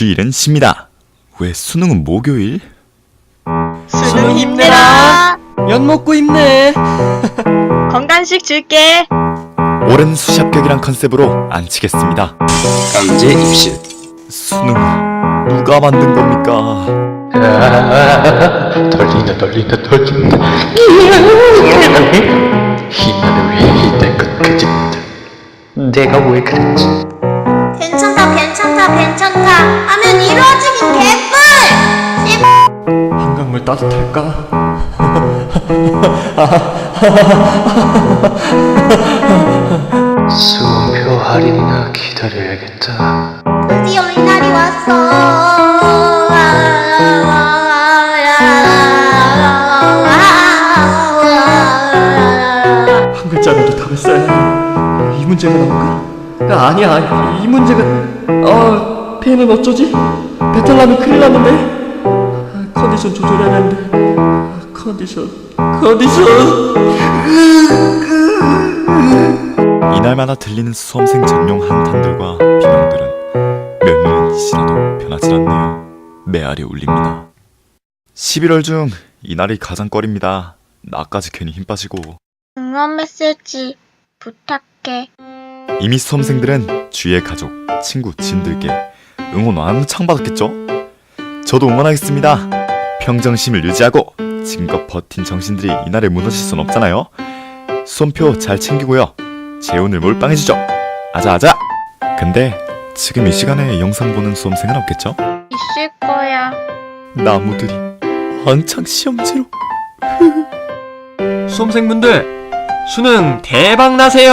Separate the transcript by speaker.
Speaker 1: 주일은 쉽니다. 왜 수능은 목요일?
Speaker 2: 수능 힘내라.
Speaker 3: 면 먹고 힘내.
Speaker 2: 건강식 줄게.
Speaker 1: 오랜 수시 합격이란 컨셉으로 안 치겠습니다.
Speaker 4: 강제 입실
Speaker 1: 수능 누가 만든 겁니까?
Speaker 5: 떨린다 떨린다 떨린다 희나는 왜 이딴 것 그지 내가 왜 그랬지
Speaker 6: 괜찮다 괜찮다 괜찮다 하면 이루어지긴 개뿔
Speaker 3: 한강물 따뜻할까?
Speaker 5: 수험표 할인이나 기다려야겠다
Speaker 6: 드디어 이날이 왔어
Speaker 3: 한 글자라도 답을 써야 해. 이 문제가 나올까? 아, 아니야. 이 문제가 아, 폐는 어쩌지? 배탈 나면 큰일 나는데. 아, 컨디션 조절해야 하는데. 아, 컨디션. 컨디션.
Speaker 1: 이날마다 들리는 수험생 전용 한탄들과 비명들은 몇 년이 지나도 변하지 않네요. 메아리 울립니다. 11월 중 이날이 가장 꺼립니다. 나까지 괜히 힘 빠지고
Speaker 6: 응원 메시지 부탁해
Speaker 1: 이미 수험생들은 주위의 가족, 친구, 지인들께 응원 왕창 받았겠죠? 저도 응원하겠습니다. 평정심을 유지하고 지금껏 버틴 정신들이 이날에 무너질 순 없잖아요. 수험표 잘 챙기고요. 재운을 몰빵해주죠. 아자아자! 근데 지금 이 시간에 영상 보는 수험생은 없겠죠?
Speaker 6: 있을 거야
Speaker 1: 나무들이 왕창 시험지로
Speaker 3: 수험생분들 수능 대박 나세요.